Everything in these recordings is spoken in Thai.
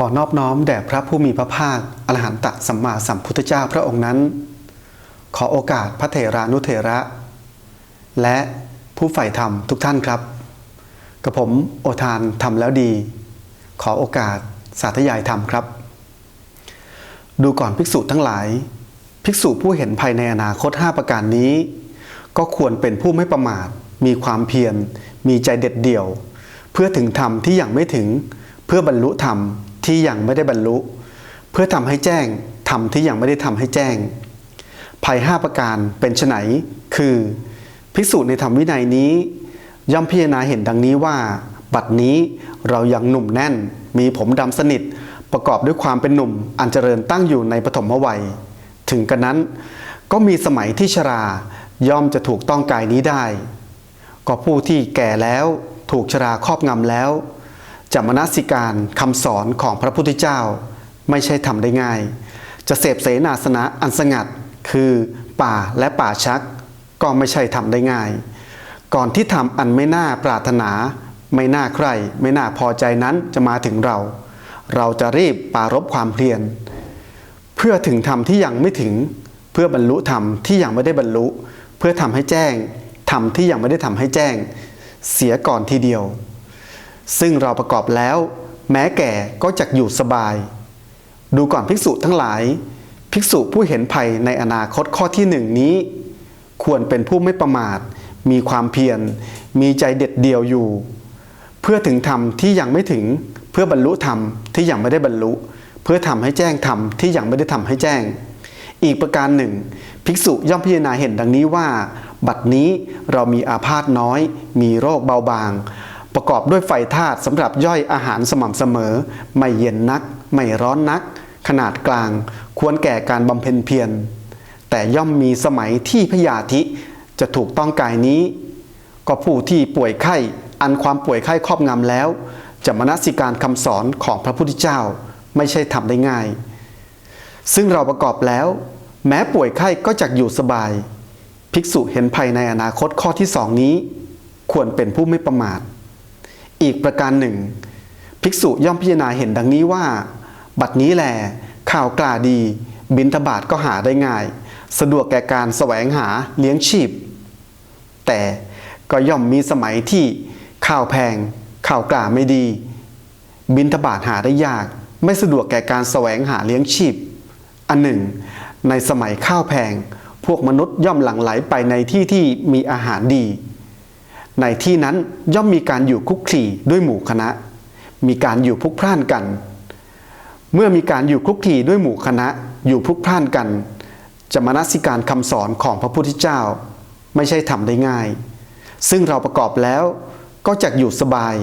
ขอนอบน้อมแด่พระผู้มีพระภาคอรหันตสัมมาสัมพุทธเจ้าพระองค์นั้น ขอโอกาสพระเถรานุเถระ และผู้ใฝ่ธรรมทุกท่านครับกับผมโอทานทำแล้วดี ขอโอกาสสาธยายธรรมครับ ดูก่อนภิกษุทั้งหลาย ภิกษุผู้เห็นภายในอนาคต 5 ประการนี้ ก็ควรเป็นผู้ไม่ประมาท มีความเพียรมีใจเด็ดเดี่ยว เพื่อถึงธรรมที่ยังไม่ถึงเพื่อบรรลุธรรม ที่ยังไม่ได้บรรลุ เพื่อทำให้แจ้งธรรมที่ยังไม่ได้ทำให้แจ้ง ภัยห้าประการเป็นไฉนคือ ภิกษุในธรรมวินัยนี้ ย่อมพิจารณาเห็นดังนี้ว่า บัดนี้เรายังหนุ่มแน่น มีผมดำสนิท ประกอบด้วยความเป็นหนุ่ม อันเจริญตั้งอยู่ในปฐมวัย ถึงกระนั้นก็มีสมัยที่ชราย่อมจะถูกต้องกายนี้ได้ ก็ผู้ที่แก่แล้วถูกชราครอบงำแล้ว จะมนสิการคำสอนของพระพุทธเจ้า ไม่ใช่ทำได้ง่าย จะเสพเสนาสนะอันสงัด คือป่าและป่าชัก ก็ไม่ใช่ทำได้ง่าย ก่อนที่ทำอันไม่น่าปรารถนา ไม่น่าใคร ไม่น่าพอใจนั้นจะมาถึงเรา เราจะรีบปรารบความเพียรเพื่อถึงธรรมที่ยังไม่ถึง เพื่อบรรลุธรรมที่ยังไม่ได้บรรลุ เพื่อทำให้แจ้งธรรมที่ยังไม่ได้ทำให้แจ้ง เสียก่อนทีเดียว ซึ่งเราประกอบแล้ว แม้แก่ก็จักอยู่สบาย ดูก่อนภิกษุทั้งหลาย ภิกษุผู้เห็นภัยในอนาคตข้อที่หนึ่งนี้ ควรเป็นผู้ไม่ประมาท มีความเพียร มีใจเด็ดเดี่ยวอยู่ เพื่อถึงธรรมที่ยังไม่ถึง เพื่อบรรลุธรรมที่ยังไม่ได้บรรลุ เพื่อทำให้แจ้งธรรมที่ยังไม่ได้ทำให้แจ้ง อีกประการหนึ่ง ภิกษุย่อมพิจารณาเห็นดังนี้ว่า บัดนี้เรามีอาพาธน้อย มีโรคเบาบาง ประกอบด้วยไฟธาตุสำหรับย่อยอาหารสม่ำเสมอ ไม่เย็นนัก ไม่ร้อนนัก ขนาดกลาง ควรแก่การบำเพ็ญเพียร แต่ย่อมมีสมัยที่พยาธิจะถูกต้องกายนี้ ก็ผู้ที่ป่วยไข้ อันความป่วยไข้ครอบงำแล้ว จะมนสิการคำสอนของพระพุทธเจ้าไม่ใช่ทำได้ง่าย ซึ่งเราประกอบแล้ว แม้ป่วยไข้ก็จักอยู่สบาย ภิกษุเห็นภัยในอนาคตข้อที่สองนี้ ควรเป็นผู้ไม่ประมาท อีกประการหนึ่ง ภิกษุย่อมพิจารณาเห็นดังนี้ว่า บัดนี้แหลข่าวกล้าดี บินทบาทก็หาได้ง่าย สะดวกแก่การแสวงหาเลี้ยงชีพ แต่ก็ย่อมมีสมัยที่ข้าวแพงข้าวกล้าไม่ดี บินทบาทหาได้ยาก ไม่สะดวกแก่การแสวงหาเลี้ยงชีพ อันหนึ่ง ในสมัยข้าวแพง พวกมนุษย์ย่อมหลั่งไหลไปในที่ที่มีอาหารดี ในที่นั้นย่อมมีการอยู่คุกคลีด้วยหมู่คณะ มีการอยู่พุกพล่านกัน เมื่อมีการอยู่คุกคลีด้วยหมู่คณะ อยู่พุกพล่านกัน จะมนสิการคำสอนของพระพุทธเจ้า ไม่ใช่ทำได้ง่าย ซึ่งเราประกอบแล้วก็จะอยู่สบาย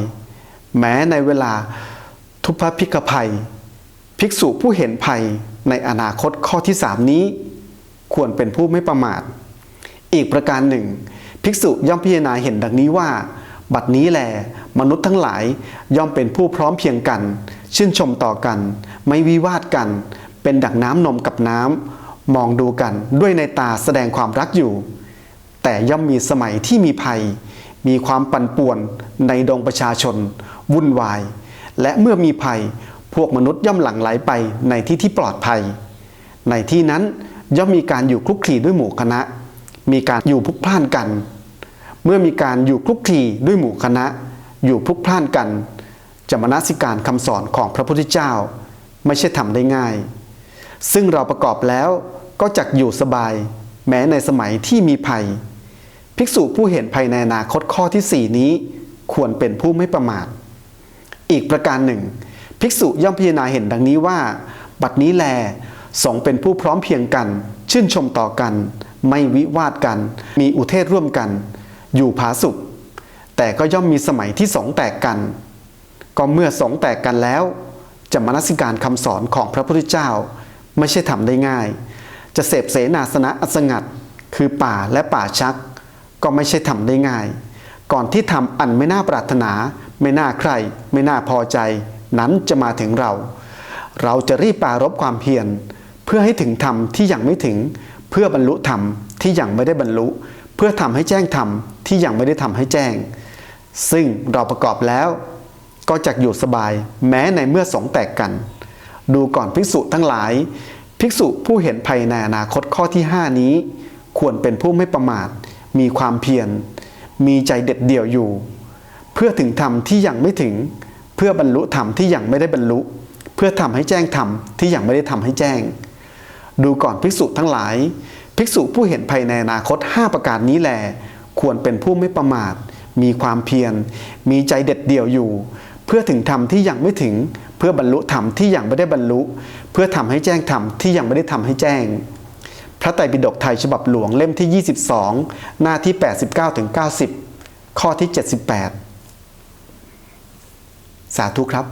แม้ในเวลาทุพพิกภัย ภิกษุผู้เห็นภัยในอนาคตข้อที่สามนี้ ควรเป็นผู้ไม่ประมาท อีกประการหนึ่ง ภิกษุย่อมพิจารณาเห็นดังนี้ว่า บัดนี้แล มนุษย์ทั้งหลายย่อมเป็นผู้พร้อมเพียงกัน ชื่นชมต่อกัน ไม่วิวาทกัน เป็นดั่งน้ำนมกับน้ำมองดูกันด้วยในตาแสดงความรักอยู่ แต่ย่อมมีสมัยที่มีภัย มีความปั่นป่วนในดงประชาชน วุ่นวาย และเมื่อมีภัย พวกมนุษย์ย่อมหลั่งไหลไปในที่ที่ปลอดภัย ในที่นั้นย่อมมีการอยู่คลุกคลีด้วยหมู่คณะ มีการอยู่พลุกพล่านกัน เมื่อมีการอยู่คลุกคลีด้วยหมู่คณะ อยู่พลุกพล่านกัน จะมนสิการคำสอนของพระพุทธเจ้า ไม่ใช่ทำได้ง่าย ซึ่งเราประกอบแล้วก็จักอยู่สบาย แม้ในสมัยที่มีภัย ภิกษุผู้เห็นภัยในอนาคตข้อที่สี่นี้ ควรเป็นผู้ไม่ประมาท อีกประการหนึ่ง ภิกษุย่อมพิจารณาเห็นดังนี้ว่า บัดนี้แลสงเป็นผู้พร้อมเพียงกัน ชื่นชมต่อกัน ไม่วิวาทกัน มีอุเทศร่วมกัน อยู่ผาสุขแต่ก็ย่อมมีสมัยที่สงแตกกัน ก็เมื่อสงแตกกันแล้ว จะมนสิการคำสอนของพระพุทธเจ้า ไม่ใช่ทำได้ง่าย จะเสพเสนาสนะอัสงัด คือป่าและป่าชัก ก็ไม่ใช่ทำได้ง่าย ก่อนที่ทำอันไม่น่าปรารถนา ไม่น่าใคร ไม่น่าพอใจ นั้นจะมาถึงเรา เราจะรีบปรารบความเพียรเพื่อให้ถึงธรรมที่ยังไม่ถึง เพื่อบรรลุธรรมที่ยังไม่ได้บรรลุ เพื่อทำให้แจ้งธรรม ที่ยังไม่ได้ทำให้แจ้ง ซึ่งเราประกอบแล้ว ก็จักอยู่สบายแม้ในเมื่อสงแตกกัน ดูก่อนภิกษุทั้งหลาย ภิกษุผู้เห็นภัยในอนาคตข้อที่ 5 นี้ ควรเป็นผู้ไม่ประมาท มีความเพียร มีใจเด็ดเดี่ยวอยู่ เพื่อถึงธรรมที่ยังไม่ถึง เพื่อบรรลุธรรมที่ยังไม่ได้บรรลุ เพื่อทำให้แจ้งธรรมที่ยังไม่ได้ทำให้แจ้ง ดูก่อนภิกษุทั้งหลาย ภิกษุผู้เห็นภัยในอนาคต 5 ประการนี้แหล ควรเป็นผู้ไม่ประมาท มีความเพียร มีใจเด็ดเดี่ยวอยู่ เพื่อถึงธรรมที่ยังไม่ถึง เพื่อบรรลุธรรมที่ยังไม่ได้บรรลุ เพื่อทำให้แจ้งธรรมที่ยังไม่ได้ทำให้แจ้ง พระไตรปิฎกไทยฉบับหลวงเล่มที่ 22 หน้าที่ 89ถึง90ข้อที่ 78 สาธุครับ